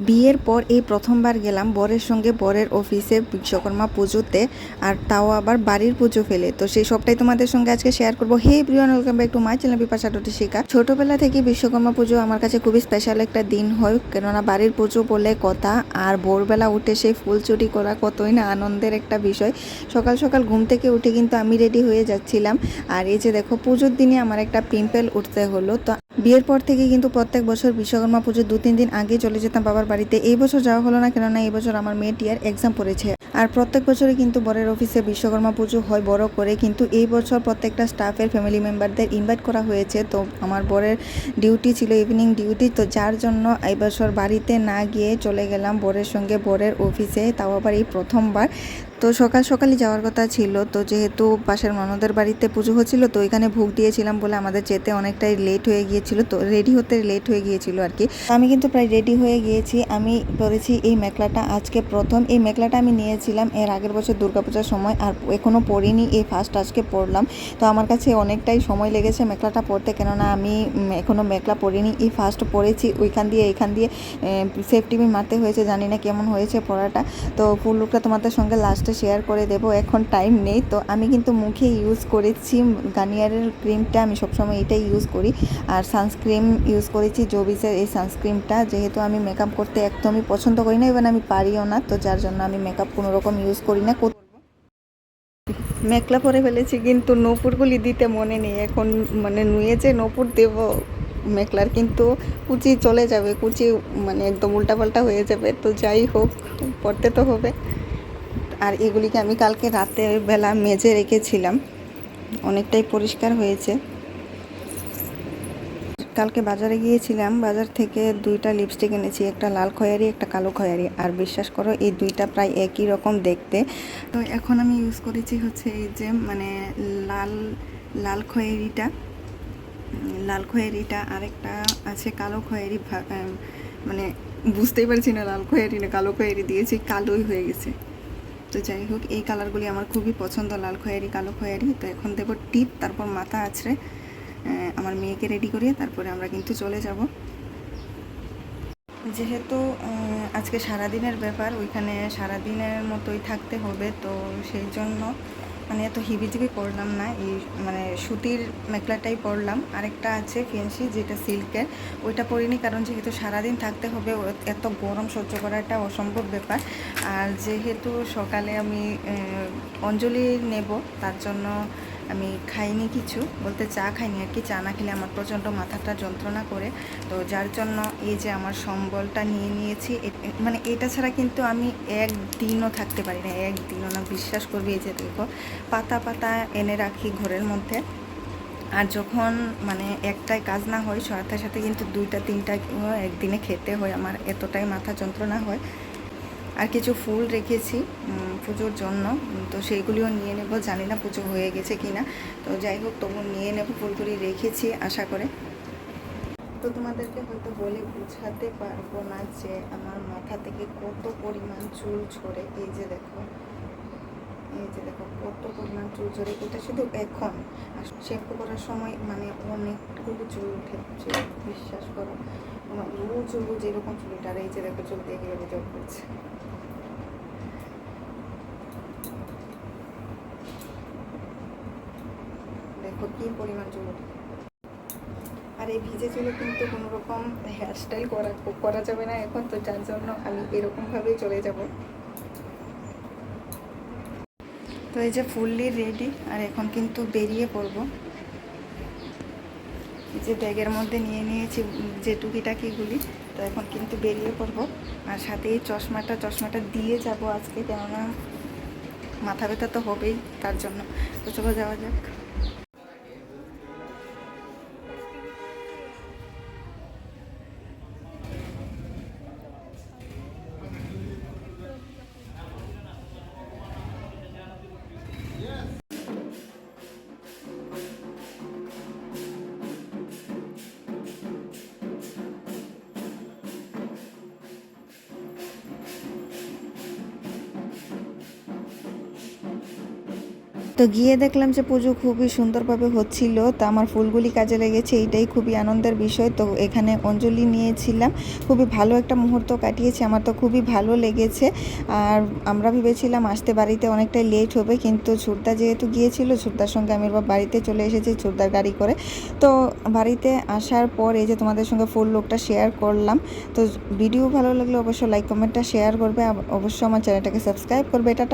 বিয়ের পর এই প্রথমবার গেলাম বরের সঙ্গে বরের অফিসে বিশ্বকর্মা পুজোতে, আর তাও আবার বাড়ির পুজো ফেলে। তো সেই সবটাই তোমাদের সঙ্গে আজকে শেয়ার করব। Hey Priyan welcome back to my channel Bipasha ডটি শিকা ছোটবেলা থেকে বিশ্বকর্মা পুজো আমার কাছে খুবই স্পেশাল একটা দিন হয়, কেননা বাড়ির পুজো বলে কথা, আর ভোরবেলা উঠে সেই ফুল চুরি করা কতই না আনন্দের একটা বিষয়। সকাল সকাল ঘুম থেকে উঠে কিন্তু আমি রেডি হয়ে যাচ্ছিলাম। আর এই যে দেখো, পুজোর দিনে আমার একটা পিম্পল উঠতে হলো, তো বিয়ের পর থেকে কিন্তু প্রত্যেক বছর বিশ্বকর্মা পুজো দু, তিন দিন আগে চলে যেতাম বাবার বাড়িতে। এই বছর যাওয়া হলো না, কেননা এই বছর আমার মেয়েটির এক্সাম পড়েছে। আর প্রত্যেক বছরই কিন্তু বরের অফিসে বিশ্বকর্মা পুজো হয় বড় করে, কিন্তু এই বছর প্রত্যেকটা স্টাফের ফ্যামিলি মেম্বারদের ইনভাইট করা হয়েছে। তো আমার বরের ডিউটি ছিল ইভিনিং ডিউটি তো যার জন্য এই বছর বাড়িতে না গিয়ে চলে গেলাম বরের সঙ্গে। বরের অফিসে তাও আবার এই প্রথমবার। তো সকাল সকালই যাওয়ার কথা ছিল। তো যেহেতু পাশের ননদের বাড়িতে পুজো হচ্ছিল, তো এখানে ভোগ দিয়েছিলাম বলে আমাদের যেতে অনেকটাই লেট হয়ে গিয়েছিল, তো রেডি হতে লেট হয়ে গিয়েছিল আর কি। আমি কিন্তু প্রায় রেডি হয়ে গিয়েছি। আমি পরেছি এই মেখলাটা আজকে প্রথম। এই মেখলাটা আমি নিয়েছিলাম এর আগের বছর দুর্গাপূজার সময়, আর এখনও পরিনি, এই ফার্স্ট আজকে পরলাম। তো আমার কাছে অনেকটাই সময় লেগেছে মেখলাটা পরতে, কেননা আমি এখনও মেখলা পরিনি। এই ফার্স্ট পরেছি, ওইখান দিয়ে, এখান দিয়ে সেফটি মারতে হয়েছে, জানি না কেমন হয়েছে পরাটা। তো ফুল লুকটা তোমাদের সঙ্গে লাস্টে শেয়ার করে দেব, এখন টাইম নেই। তো আমি কিন্তু মুখে ইউজ করেছি গার্নিয়ারের ক্রিমটা আমি সবসময় এটাই ইউজ করি। আর সানস্ক্রিম ইউজ করেছি জোবিসের এই সানস্ক্রিমটা যেহেতু আমি মেকআপ করতে একদমই পছন্দ করি না এবং আমি পারিও না, তো যার জন্য আমি মেকআপ কোনো রকম ইউজ করি না। মেকলা পরে ফেলেছি, কিন্তু নূপুরগুলি দিতে মনে নেই। এখন মানে নুয়ে যে নূপুর দেব মেকলার কিন্তু কুচি চলে যাবে, কুচি মানে একদম উল্টাপাল্টা হয়ে যাবে। তো যাই হোক, পড়তে তো হবে। আর এগুলিকে আমি কালকে রাতের বেলা মেজে রেখেছিলাম। অনেকটাই পরিষ্কার হয়েছে। কালকে বাজারে গিয়েছিলাম, বাজার থেকে দুইটা লিপস্টিক এনেছি, একটা লাল খয়ারি, একটা কালো খয়ারি। আর বিশ্বাস করো, এই দুইটা প্রায় একই রকম দেখতে। তো এখন আমি ইউজ করেছি হচ্ছে এই যে মানে লাল লাল খয়েরিটা। লাল খয়েরিটা আরেকটা আছে কালো খয়েরি মানে বুঝতেই পারছি না লাল খয়েরি না কালো খয়েরি দিয়েছি, কালোই হয়ে গেছে। তো যাই হোক, এই কালারগুলি আমার খুবই পছন্দ, লাল খয়েরি, কালো খয়েরি। তো এখন দেবো টিপ, তারপর মাথা আছড়ে আমার মেয়েকে রেডি করিয়ে তারপরে আমরা কিন্তু চলে যাব। যেহেতু আজকে সারাদিনের ব্যাপার, ওইখানে সারাদিনের মতোই থাকতে হবে, তো সেই জন্য মানে এত হিবিজিবি করলাম না, এই মানে সুতির মেখলাটাই পরলাম। আরেকটা আছে ফেন্সি যেটা সিল্কের। ওইটা পরিনি কারণ যেহেতু সারাদিন থাকতে হবে এত গরম সহ্য করাটা অসম্ভব ব্যাপার। আর যেহেতু সকালে আমি অঞ্জলি নেব, তার জন্য আমি খাইনি কিছু, বলতে চা খাইনি আর কি, চা না খেলে আমার প্রচণ্ড মাথাটা যন্ত্রণা করে। তো যার জন্য এই যে আমার সম্বলটা নিয়ে নিয়েছি মানে এটা ছাড়া কিন্তু আমি একদিনও থাকতে পারি না, একদিনও না। বিশ্বাস করবি এই যে দেখো, পাতা পাতা এনে রাখি ঘরের মধ্যে। আর যখন মানে একটাই কাজ না হয়, সাথে সাথে কিন্তু দুইটা, তিনটা একদিনে খেতে হয়, আমার এতটাই মাথা যন্ত্রণা হয়। আর কিছু ফুল রেখেছি পুজোর জন্য। তো সেইগুলিও নিয়ে নেব, জানি না পুজো হয়ে গেছে কি না। তো যাই হোক, তবু নিয়ে নেব ফুলগুলি, রেখেছি আশা করে। তো তোমাদেরকে হয়তো বলে বোঝাতে পারব না যে আমার মাথা থেকে কত পরিমাণ চুল ছড়ে এই যে দেখো। এই যে দেখো, কত পরিমাণ চুল ঝরে এটা শুধু এখন। শ্যাম্পু করার সময় মানে অনেকটুকু চুল উঠেছে বিশ্বাস করো আমার রোজ রোজ এরকম চুলটা আর এই যে দেখো, চুল দিয়ে কীভাবে জল করছে। দেখো কি পরিমাণ চুল উঠে। আর এই ভিজে চুলে কিন্তু কোনো রকম হেয়ারস্টাইল করা করা যাবে না এখন, তো যার জন্য আমি এরকমভাবেই চলে যাব। তো এই যে ফুললি রেডি আর এখন কিন্তু বেরিয়ে পড়ব। এই যে ব্যাগের মধ্যে নিয়ে নিয়েছি যে টুকিটাকিগুলি তো এখন কিন্তু বেরিয়ে পড়ব। আর সাথে এই চশমাটা চশমাটা দিয়ে যাব আজকে, কেননা মাথা ব্যথা তো হবেই, তার জন্য। তো চলো যাওয়া যাক। তো গিয়ে দেখলাম যে পুজো খুবই সুন্দরভাবে হচ্ছিল, তো আমার ফুলগুলি কাজে লেগেছে, এইটাই খুবই আনন্দের বিষয়। তো এখানে অঞ্জলি নিয়েছিলাম, খুবই ভালো একটা মুহূর্ত কাটিয়েছি, আমার তো খুবই ভালো লেগেছে। আর আমরা ভেবেছিলাম আসতে বাড়িতে অনেকটাই লেট হবে, কিন্তু ছুটদা যেহেতু গিয়েছিল, ছুটদার সঙ্গে আমি এবার বাড়িতে চলে এসেছি, ছুটদার গাড়ি করে। তো বাড়িতে আসার পর এই যে তোমাদের সঙ্গে ফুল লোকটা শেয়ার করলাম, তো ভিডিও ভালো লাগলে অবশ্যই লাইক কমেন্টটা শেয়ার করবে। অবশ্যই আমার চ্যানেলটাকে সাবস্ক্রাইব করবে। এটা